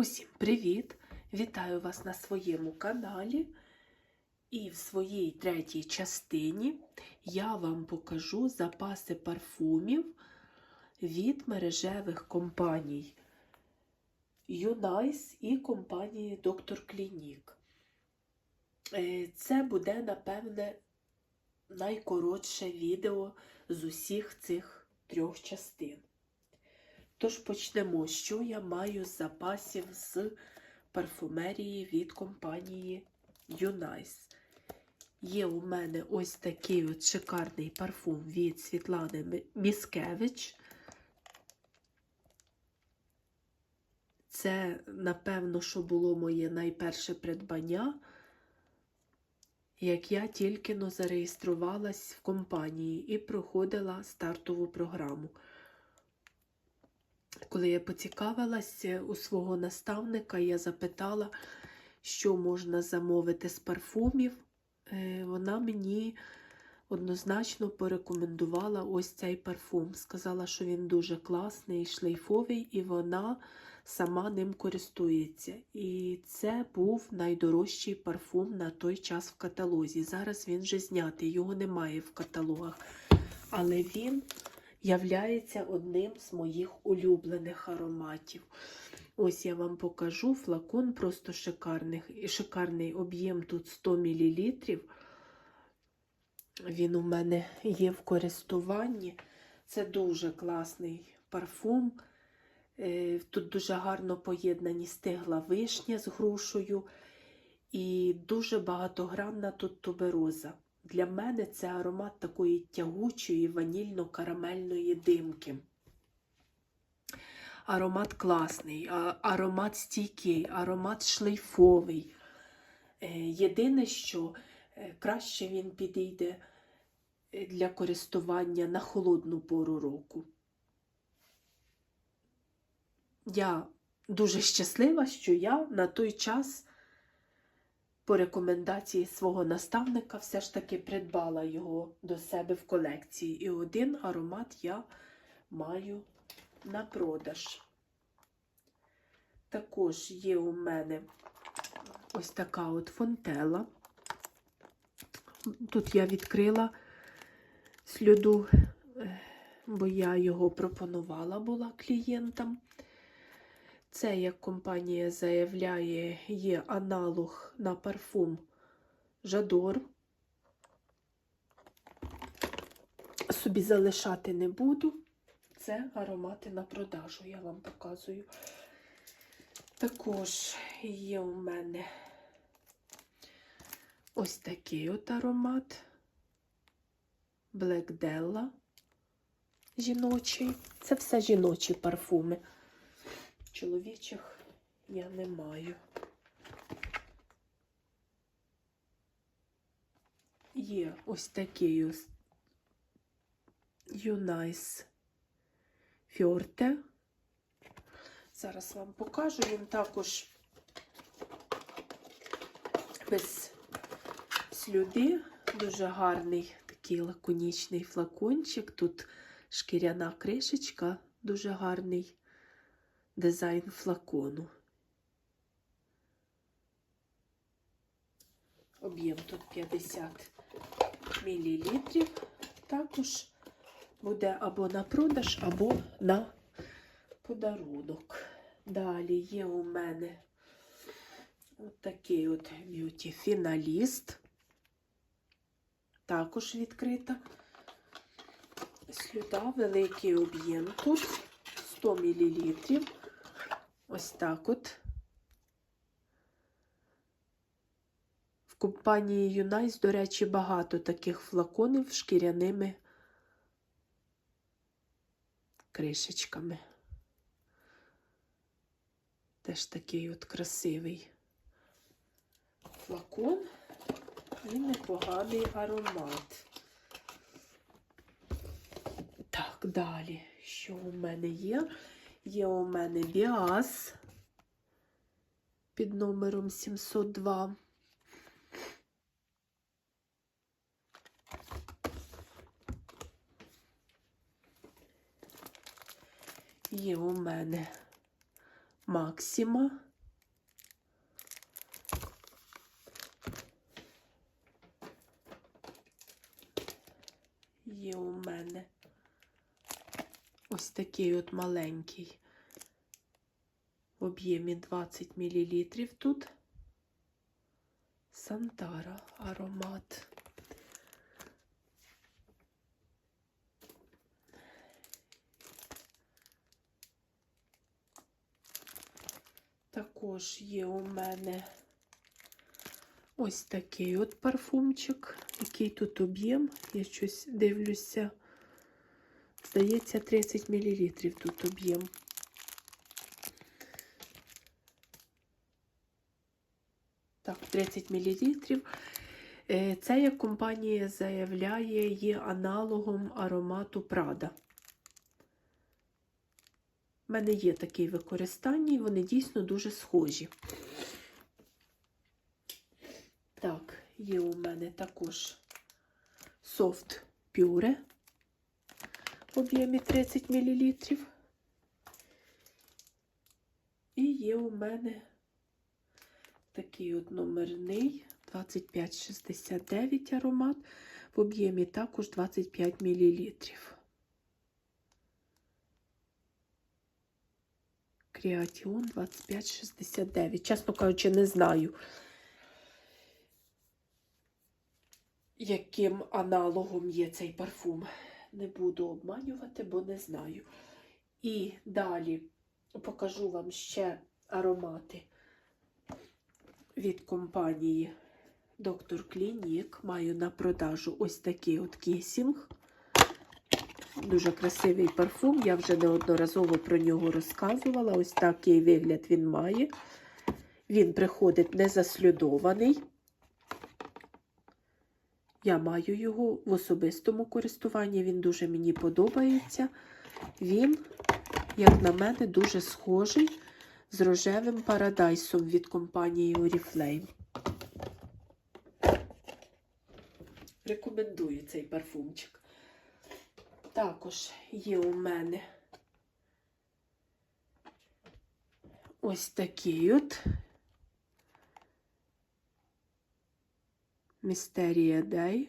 Усім привіт! Вітаю вас на своєму каналі. І в своїй третій частині я вам покажу запаси парфумів від мережевих компаній Юнайс і компанії Доктор Клінік. Е, Це буде, напевне, найкоротше відео з усіх цих трьох частин. Тож почнемо, що я маю з запасів з парфумерії від компанії Юнайс. Є у мене ось такий от шикарний парфум від Світлани Міскевич. Це, напевно, що було моє найперше придбання, як я тільки но зареєструвалась в компанії і проходила стартову програму. Коли я поцікавилася у свого наставника, я запитала, що можна замовити з парфумів. Е, Вона мені однозначно порекомендувала ось цей парфум. Сказала, що він дуже класний, шлейфовий, і вона сама ним користується. І це був найдорожчий парфум на той час в каталозі. Зараз він вже знятий, його немає в каталогах. Але він являється одним з моїх улюблених ароматів. Ось я вам покажу флакон просто шикарний, шикарний об'єм тут 100 мл. Він у мене є в користуванні. Це дуже класний парфум. Е, Тут дуже гарно поєднані стигла вишня з грушею і дуже багатогранна тут тубероза. Для мене це аромат такої тягучої ванільно-карамельної димки. Аромат класний, аромат стійкий, аромат шлейфовий. Е, Єдине, що е, краще він підійде е, для користування на холодну пору року. Я дуже щаслива, що я на той час по рекомендації свого наставника все ж таки придбала його до себе в колекції. І один аромат я маю на продаж. Також є у мене ось така от фонтела. Тут я відкрила сліду, е, бо я його пропонувала була клієнтам. Це, як компанія заявляє, є аналог на парфум Жадор. Собі залишати не буду. Це аромати на продажу, я вам показую. Також є у мене ось такий от аромат Black Della жіночий. Це все жіночі парфуми. Чоловічих я не маю. Є ось такий ось Юнайс Фьорте. Зараз вам покажу. Він також без слюди. Дуже гарний такий лаконічний флакончик. Тут шкіряна кришечка, дуже гарний дизайн флакону. Об'єм тут 50 мл. Також буде або на продаж, або на подарунок. Далі є у мене от такий от б'юті фіналіст. Також відкрита. Слюда, великий об'єм тут 100 мл. Ось так от. В компанії Юнайс, до речі, багато таких флаконів з шкіряними кришечками. Теж такий от красивий флакон і непоганий аромат. Так, далі, що у мене є? Є у мене Біас під номером 702. Є у мене Максима мене ось такий от маленький в об'ємі 20 мл тут. Сантара аромат. Також є у мене ось такий от парфумчик. Який тут об'єм? Я щось дивлюся. Здається, 30 мл тут об'єм. Так, 30 мл. Це, як компанія заявляє, є аналогом аромату Прада. У мене є такий використання, і вони дійсно дуже схожі. Так, є у мене також софт пюре в об'ємі 30 мл. І є у мене такий от номерний 2569 аромат в об'ємі також 25 мл. Креатіон 2569. Чесно кажучи, не знаю, яким аналогом є цей парфум. Не буду обманювати, бо не знаю. І далі покажу вам ще аромати від компанії Доктор Клінік. Маю на продажу ось такий от кісінг. Дуже красивий парфум. Я вже неодноразово про нього розказувала. Ось такий вигляд він має. Він приходить незаслідований. Я маю його в особистому користуванні. Він дуже мені подобається. Він, як на мене, дуже схожий з рожевим парадайсом від компанії Oriflame. Рекомендую цей парфумчик. Також є у мене ось такий от Містерія Day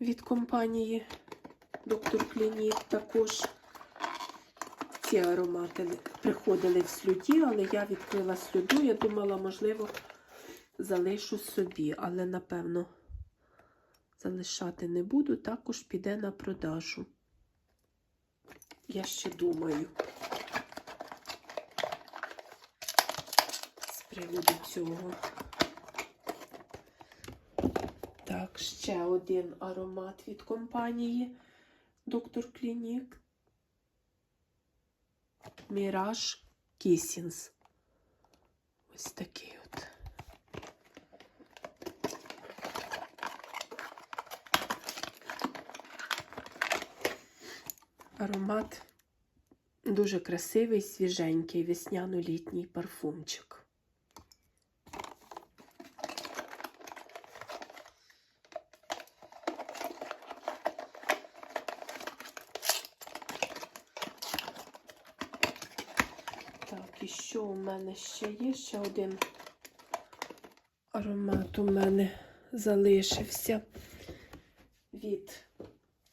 від компанії Доктор Клінік також. Ці аромати приходили в слюді, але я відкрила слюду. Я думала, можливо, залишу собі, але, напевно, залишати не буду, також піде на продажу. Я ще думаю з приводу цього. Так, ще один аромат від компанії Доктор Клінік. Міраж Кісінс. Ось такий от. Аромат дуже красивий, свіженький, весняно-літній парфумчик. Так, і що у мене ще є? Ще один аромат у мене залишився від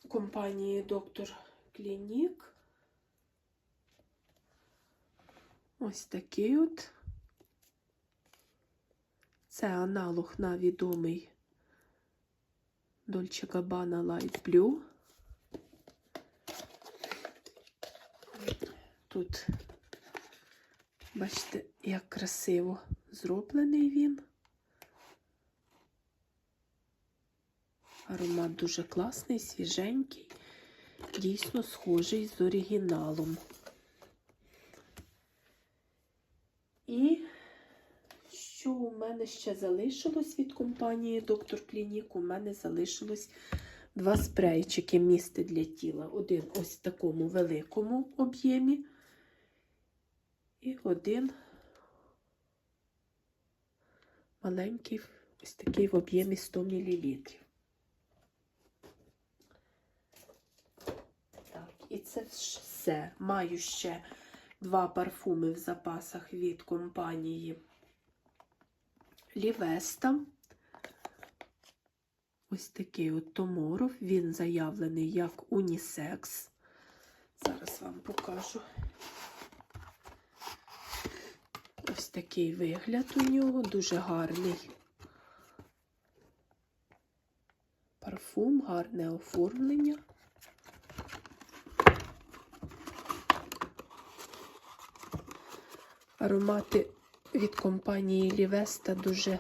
компанії Доктор Клінік. Ось такий от. Це аналог на відомий Dolce Gabbana Light Blue. Тут Бачите, як красиво зроблений він. Аромат дуже класний, свіженький, дійсно схожий з оригіналом. І що у мене ще залишилось від компанії Доктор Клінік? У мене залишилось два спрейчики місти для тіла. Один ось в такому великому об'ємі. І один маленький, ось такий в об'ємі 100 мл. Так, і це все. Маю ще два парфуми в запасах від компанії Лівеста. Ось такий от томоров. Він заявлений як унісекс. Зараз вам покажу. Ось такий вигляд у нього, дуже гарний. Парфум, гарне оформлення. Аромати від компанії Лівеста дуже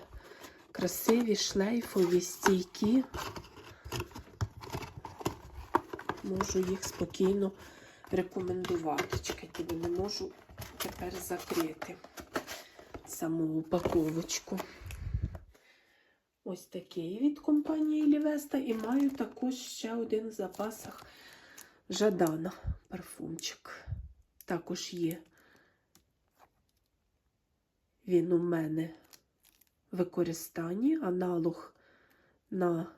красиві, шлейфові, стійкі. Можу їх спокійно рекомендувати. Чекайте, не можу тепер закрити саму упаковочку. Ось такий від компанії Лівеста. І маю також ще один в запасах Жадана парфумчик. Також є. Він у мене в використанні, аналог на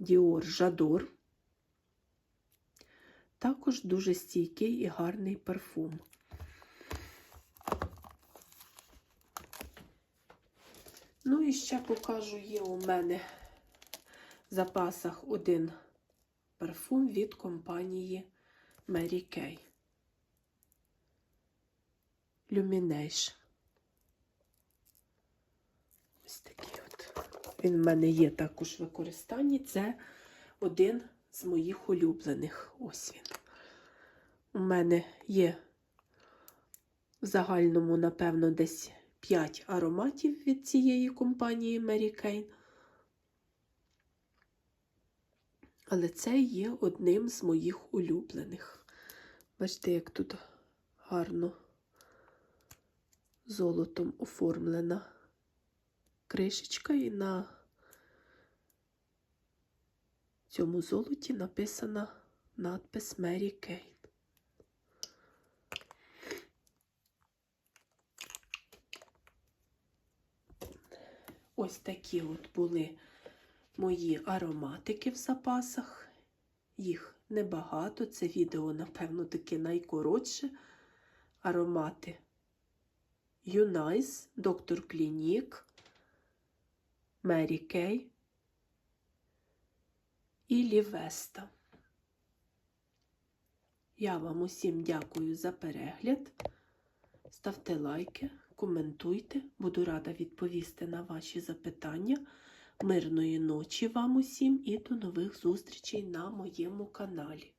Dior Жадор. Також дуже стійкий і гарний парфум. Ну і ще покажу, є у мене в запасах один парфум від компанії Mary Kay. Lumination. Ось такий от. Він в мене є також в використанні. Це один з моїх улюблених. Ось він. У мене є в загальному, напевно, десь 5 ароматів від цієї компанії Mary Kay. Але це є одним з моїх улюблених. Бачите, як тут гарно золотом оформлена кришечка, і на цьому золоті написана надпис Mary Kay. Ось такі от були мої ароматики в запасах. Їх небагато. Це відео, напевно, таке найкоротше. Аромати Юнайс, Доктор Клінік, Мері Кей і Лівеста. Я вам усім дякую за перегляд. Ставте лайки, коментуйте, буду рада відповісти на ваші запитання. Мирної ночі вам усім і до нових зустрічей на моєму каналі.